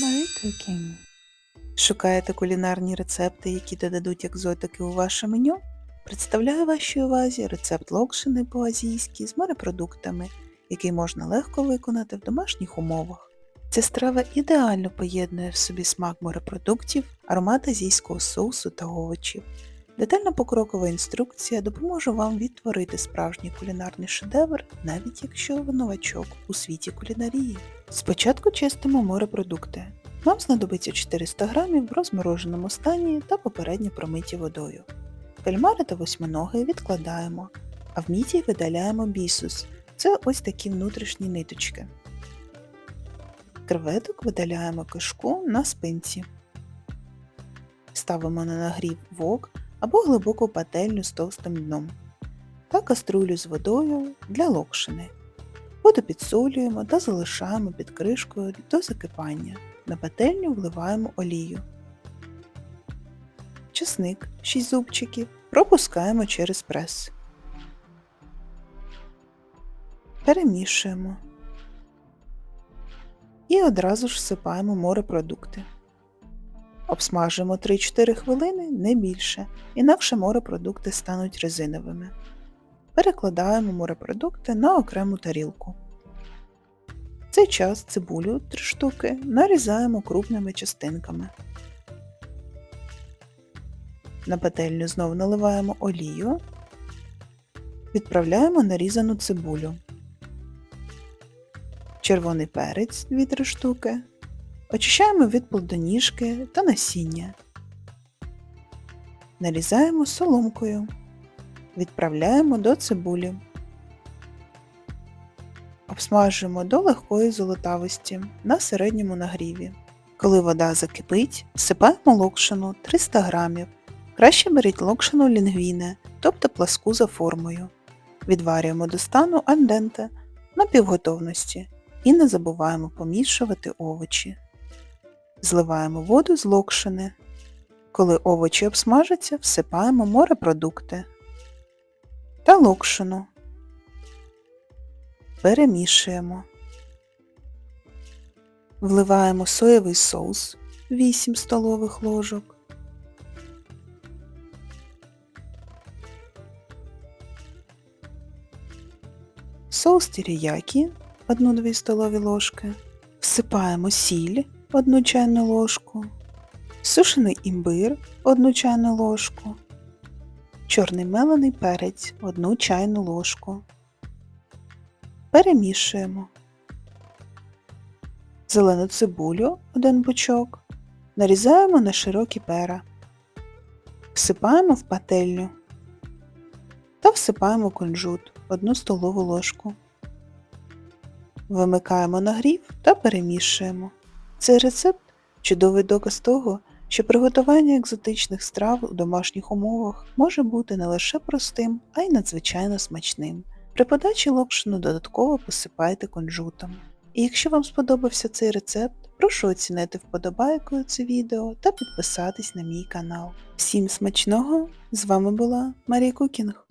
Marie. Шукаєте кулінарні рецепти, які додадуть екзотики у ваше меню? Представляю вашій увазі рецепт локшини по-азійськи з морепродуктами, який можна легко виконати в домашніх умовах. Ця страва ідеально поєднує в собі смак морепродуктів, аромат азійського соусу та овочів. Детальна покрокова інструкція допоможе вам відтворити справжній кулінарний шедевр, навіть якщо ви новачок у світі кулінарії. Спочатку чистимо морепродукти. Вам знадобиться 400 грамів в розмороженому стані та попередньо промиті водою. Кальмари та восьминоги відкладаємо, а в міді видаляємо бісус. Це ось такі внутрішні ниточки. Креветок видаляємо кишку на спинці. Ставимо на нагрів вок або глибоку пательню з товстим дном та каструлю з водою для локшини. Воду підсолюємо та залишаємо під кришкою до закипання. На пательню вливаємо олію. Чесник 6 зубчиків пропускаємо через прес. Перемішуємо. І одразу ж всипаємо морепродукти. Обсмажуємо 3-4 хвилини, не більше, інакше морепродукти стануть резиновими. Перекладаємо морепродукти на окрему тарілку. В цей час цибулю 3 штуки нарізаємо крупними частинками. На пательню знову наливаємо олію, відправляємо нарізану цибулю, червоний перець 2-3 штуки, очищаємо від плодоніжки та насіння, нарізаємо соломкою, відправляємо до цибулі. Обсмажуємо до легкої золотавості на середньому нагріві. Коли вода закипить, всипаємо локшину 300 г. Краще беріть локшину лінгвіне, тобто пласку за формою. Відварюємо до стану анденте на півготовності і не забуваємо помішувати овочі. Зливаємо воду з локшини. Коли овочі обсмажаться, всипаємо морепродукти та локшину перемішуємо. Вливаємо соєвий соус 8 столових ложок. Соус тіріякі 1-2 столові ложки. Всипаємо сіль 1 чайну ложку, сушений імбир 1 чайну ложку, чорний мелений перець 1 чайну ложку. Перемішуємо. Зелену цибулю один бучок. Нарізаємо на широкі пера. Всипаємо в пательню та всипаємо кунжут 1 столову ложку. Вимикаємо нагрів та перемішуємо. Цей рецепт чудовий доказ того, що приготування екзотичних страв у домашніх умовах може бути не лише простим, а й надзвичайно смачним. При подачі локшину додатково посипайте кунжутом. І якщо вам сподобався цей рецепт, прошу оцінити вподобайкою це відео та підписатись на мій канал. Всім смачного! З вами була Марія Кукінг.